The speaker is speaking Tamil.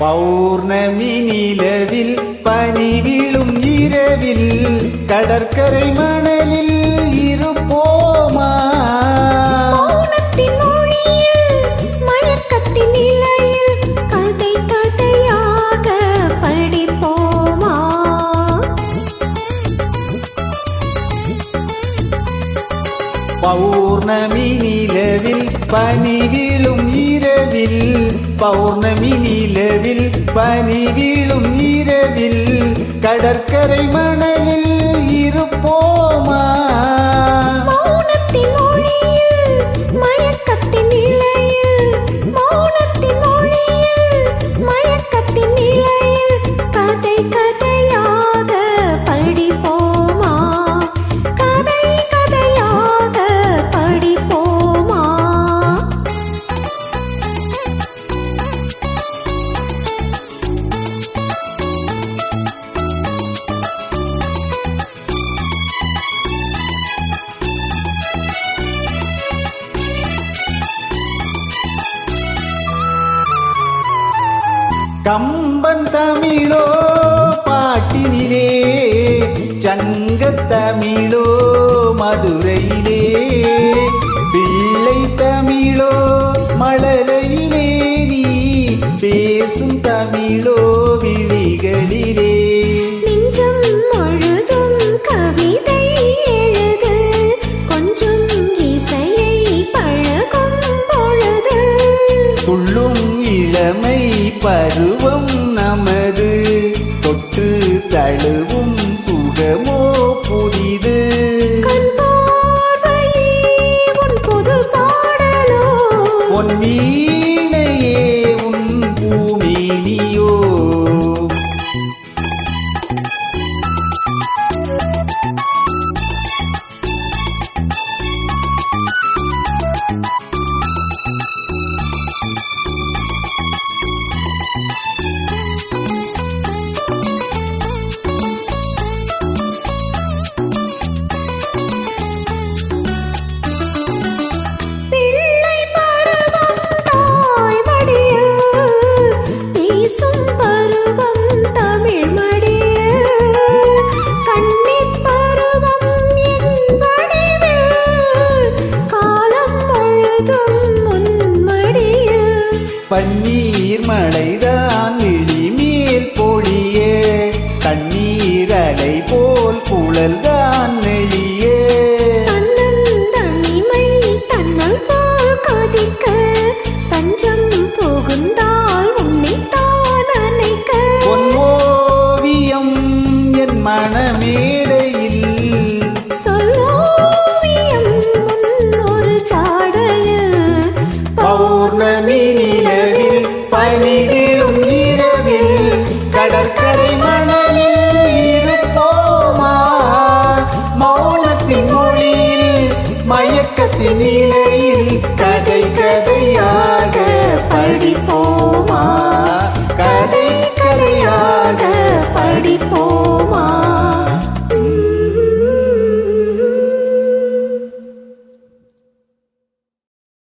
പൗർണമി നിലവിൽ പനിവിളും ഇരവിൽ കടർക്കരൈ മണലിൽ പൗർണമി നിലവിൽ പനിവിളും ഇരവിൽ പൗർണമി നിലവിൽ പനിവിളും ഇരവിൽ കടற்കரை മണലിൽ ഇരുപ്പോമാ. கம்பன் தமிழோ பாட்டினிலே சங்கத் தமிழோ மதுரையிலே பிள்ளை தமிழோ மலரையிலே நீ பேசும் தமிழோ விழிகளிலே. நெஞ்சம் முழுதும் கவிதை எழுது கொஞ்சம் இசையை பழகும் பொழுது. துள்ளும் இளமை பருவம் நமது தொட்டு தழுவும் சுகமோ புதிது. கண் பார்வையே 不能的。மௌனத்தின் நிலையில் கதை கதை.